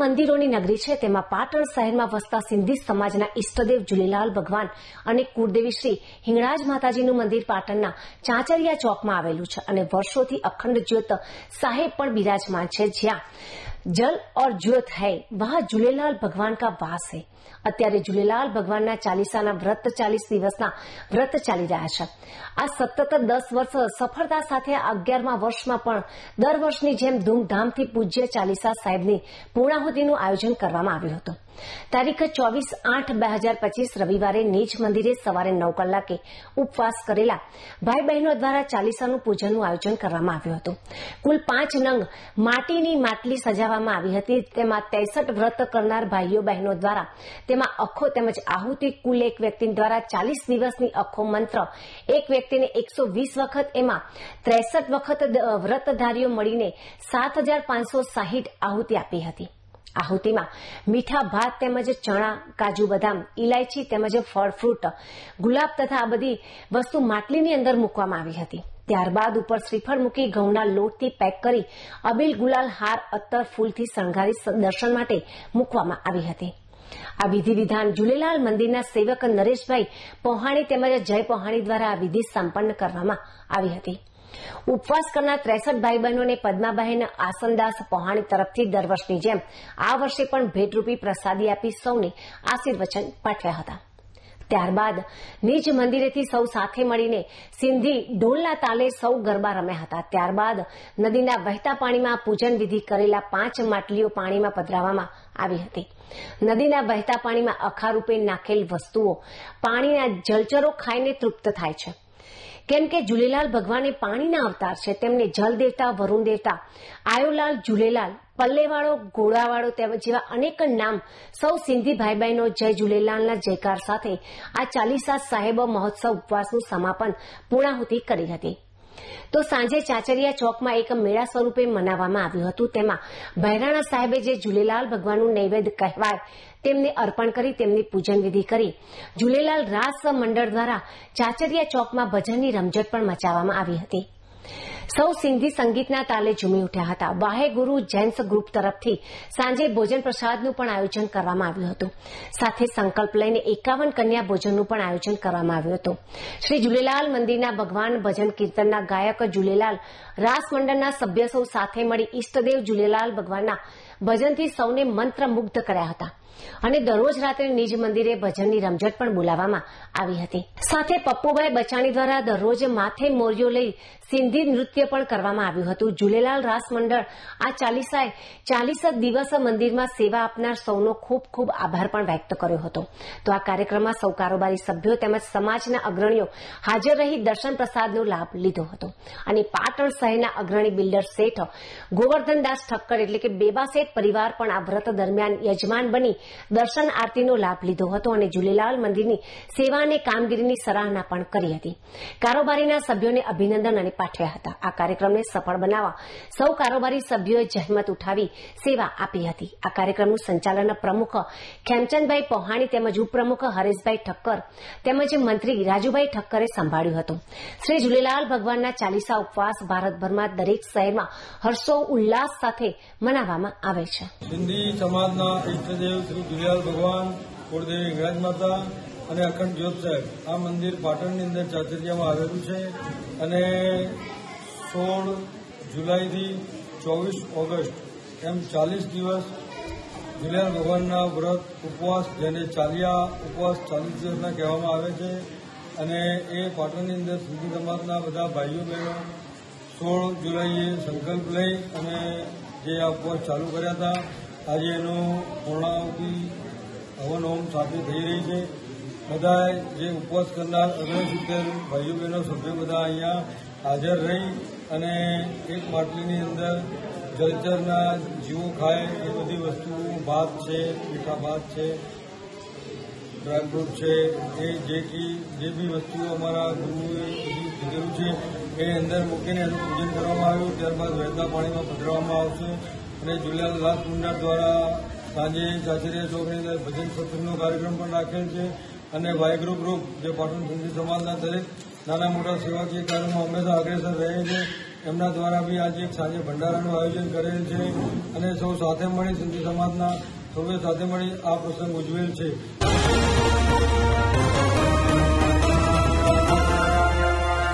મંદિરોની નગરી છે. તેમાં પાટણ શહેરમાં વસતા સિંધી સમાજના ઈષ્ટદેવ ઝુલેલાલ ભગવાન અને કુળદેવી શ્રી હિંગળાજ માતાજીનું મંદિર પાટણના ચાંચરિયા ચોકમાં આવેલું છે અને વર્ષોથી અખંડ જ્યોત સાહેબ પણ બિરાજમાન છે જ્યાં જલ ઓર જ્યોત હૈ, વહા ઝુલેલાલ ભગવાન કા વાસ હૈ. અત્યારે ઝૂલેલાલ ભગવાનના ચાલીસાના વ્રત ચાલીસ દિવસના વ્રત ચાલી રહ્યા છે. આ સતત દસ વર્ષ સફળતા સાથે અગિયારમા વર્ષમાં પણ દર વર્ષની જેમ ધૂમધામથી પૂજ્ય ચાલીસા સાહેબની પૂર્ણાહુતિનું આયોજન કરવામાં આવ્યું હતું. તારીખ ચોવીસ આઠ બે હજાર પચીસ રવિવારે નિજ મંદિરે સવારે નવ કલાકે ઉપવાસ કરેલા ભાઈ બહેનો દ્વારા ચાલીસાનું પૂજનનું આયોજન કરવામાં આવ્યું હતું. કુલ પાંચ નંગ માટીની માટલી સજાવવામાં આવી હતી. તેમાં ત્રેસઠ વ્રત કરનાર ભાઈઓ બહેનો દ્વારા તેમાં અખો તેમજ આહુતિ કુલ એક વ્યક્તિ દ્વારા ચાલીસ દિવસની અખો મંત્ર. એક વ્યક્તિને એકસો વીસ વખત એમાં ત્રેસઠ વખત વ્રતધારીઓ મળીને સાત હજાર પાંચસો સાહીઠ આહુતિ આપી હતી. આહુતિમાં મીઠા ભાત તેમજ ચણા, કાજુ બદામ ઇલાયચી તેમજ ફળ, ફ્રૂટ, ગુલાબ તથા આ બધી વસ્તુ માટલીની અંદર મૂકવામાં આવી હતી. ત્યારબાદ ઉપર શ્રીફળ મૂકી ઘઉંના લોટથી પેક કરી અબીલ ગુલાલ હાર અત્તર ફૂલથી શણગારી દર્શન માટે મૂકવામાં આવી હતી. આ વિધિ વિધાન ઝુલેલાલ મંદિરના સેવક નરેશભાઈ પોહાણી તેમજ જય પોહાણી દ્વારા આ વિધિ સંપન્ન કરવામાં આવી હતી. ઉપવાસ કરનાર ત્રેસઠ ભાઈ બહેનોને પદ્માબહેન આસનદાસ પોહાણી તરફથી દર વર્ષની જેમ આ વર્ષે પણ ભેટરૂપી પ્રસાદી આપી સૌને આશીર્વચન પાઠવ્યા હતા. ત્યારબાદ નિજ મંદિરેથી સૌ સાથે મળીને સિંધી ઢોલના તાલે સૌ ગરબા રમ્યા હતા. ત્યારબાદ નદીના વહેતા પાણીમાં પૂજન વિધિ કરેલા પાંચ માટલીઓ પાણીમાં પધરાવવામાં આવી હતી. નદીના વહેતા પાણીમાં અખારૂપે નાખેલ વસ્તુઓ પાણીના જલચરો ખાઈને તૃપ્ત થાય છે. કેમ કે ઝૂલેલાલ ભગવાન પાણીના અવતાર છે. તેમને જલ દેવતા, વરુણ દેવતા, આયોલાલ ઝૂલેલાલ પલ્લેવાળો ઘોડાવાળો તેમજ જેવા અનેક નામ સૌ સિંધી ભાઈ બહેનો જય ઝૂલેલાલના જયકાર સાથે આ ચાલીસા સાહેબ મહોત્સવ ઉપવાસનું સમાપન પૂર્ણાહુતિ કરી હતી. તો સાંજે ચાચરિયા ચોકમાં એક મેળા સ્વરૂપે મનાવવામાં આવ્યું હતું. તેમાં બહેરાણા સાહેબે જે ઝૂલેલાલ ભગવાનનું નૈવેદ્ય કહેવાય, તેમને અર્પણ કરી તેમની પૂજન વિધિ કરી. ઝૂલેલાલ રાસ મંડળ દ્વારા ચાચરિયા ચોકમાં ભજનની રમઝટ પણ મચાવવામાં આવી હતી. સૌ સિંધી સંગીતના તાલે ઝૂમી ઉઠ્યા હતા. વાહે ગુરુ જેન્સ ગ્રુપ તરફથી સાંજે ભોજન પ્રસાદનું પણ આયોજન કરવામાં આવ્યું હતું. સાથે સંકલ્પ લઈને એકાવન કન્યા ભોજનનું પણ આયોજન કરવામાં આવ્યું હતું. શ્રી ઝૂલેલાલ મંદિરના ભગવાન ભજન કીર્તનના ગાયક જુલેલાલ રાસ મંડળના સભ્ય સૌ સાથે મળી ઈષ્ટદેવ જુલેલાલ ભગવાનના ભજનથી સૌને મંત્રમુગ્ધ કર્યા હતા. અને દરરોજ રાત્રે નિજ મંદિરે ભજનની રમઝટ પણ બોલાવવામાં આવી હતી. સાથે પપ્પુભાઈ બચાણી દ્વારા દરરોજ માથે મોરિયો લઈ સિંધી નૃત્ય પણ કરવામાં આવ્યું હતું. ઝૂલેલાલ રાસ મંડળ આ ચાલીસાએ ચાલીસ દિવસ મંદિરમાં સેવા આપનાર સૌનો ખૂબ ખૂબ આભાર પણ વ્યક્ત કર્યો હતો. તો આ કાર્યક્રમમાં સૌ કારોબારી સભ્યો તેમજ સમાજના અગ્રણીઓ હાજર રહી દર્શન પ્રસાદનો લાભ લીધો હતો. અને પાટણ શહેરના અગ્રણી બિલ્ડર શેઠ ગોવર્ધનદાસ ઠક્કર એટલે કે બેબા શેઠ પરિવાર પણ આ વ્રત દરમિયાન યજમાન બની દર્શન આરતીનો લાભ લીધો હતો અને ઝુલેલાલ મંદિરની સેવા અને કામગીરીની સરાહના પણ કરી હતી. કારોબારીના સભ્યોને અભિનંદન અને પાઠવ્યા હતા. આ કાર્યક્રમને સફળ બનાવવા સૌ કારોબારી સભ્યોએ જહેમત ઉઠાવી સેવા આપી હતી. આ કાર્યક્રમનું સંચાલન પ્રમુખ ખેમચંદભાઈ પૌહાણી તેમજ ઉપપ્રમુખ હરેશભાઈ ઠક્કર તેમજ મંત્રી રાજુભાઈ ઠક્કરે સંભાળ્યું હતું. શ્રી ઝુલેલાલ ભગવાનના ચાલીસા ઉપવાસ ભારતભરમાં દરેક શહેરમાં હર્ષો ઉલ્લાસ સાથે મનાવવામાં આવે છે. સિંધી સમાજના ઇષ્ટદેવ શ્રી ઝૂલેલાલ ભગવાન, કુળદેવી હિંગળાજ માતા અને અખંડ જ્યોત સાહેબ આ મંદિર પાટણની અંદર ચાચરિયામાં આવેલું છે અને સોળ જુલાઈથી ચોવીસ ઓગસ્ટ એમ ચાલીસ દિવસ ઝૂલેલાલ ભગવાનના વ્રત, ઉપવાસ જેને ચાલિયા ઉપવાસ ચાલીસ દિવસના કહેવામાં આવે છે અને એ પાટણની અંદર સિંધી સમાજના બધા ભાઈઓ બહેનો સોળ જુલાઈએ સંકલ્પ લઈ અને જે આ ઉપવાસ ચાલુ કર્યા હતા, આજે એનો પૂર્ણાહુતિ હવન હોમ સાથે થઈ રહી છે. બધા જે ઉપવાસ કરનાર અગ્રસિત્તેર ભાઈઓ બહેનો સભ્યો બધા અહીંયા હાજર રહી અને એક માટલીની અંદર જલચરના જીવો ખાય, એ બધી વસ્તુઓ, ભાત છે, મીઠા ભાત છે ડ્રાયફ્રૂટ છે, એ જે જે બી વસ્તુઓ અમારા ગુરુએ કીધેલું છે એ અંદર મૂકીને એનું પૂજન કરવામાં આવ્યું. ત્યારબાદ વહેતા પાણીમાં પધરાવવામાં આવશે અને જુલિયા મંડળ દ્વારા સાંજે ચાચરિયા ચોકની અંદર ભજન સત્સંગનો કાર્યક્રમ પણ રાખેલ છે અને વાયગ્રુ ગ્રુપ જે પાટણ સિંધી સમાજના દરેક નાના મોટા સેવાકીય કાર્યોમાં હંમેશા અગ્રેસર રહે છે. એમના દ્વારા બી આજે એક સાંજે ભંડારાનું આયોજન કરેલ છે અને સૌ સાથે મળી સિંધી સમાજના સૌએ સાથે મળી આ પ્રસંગ ઉજવેલ છે.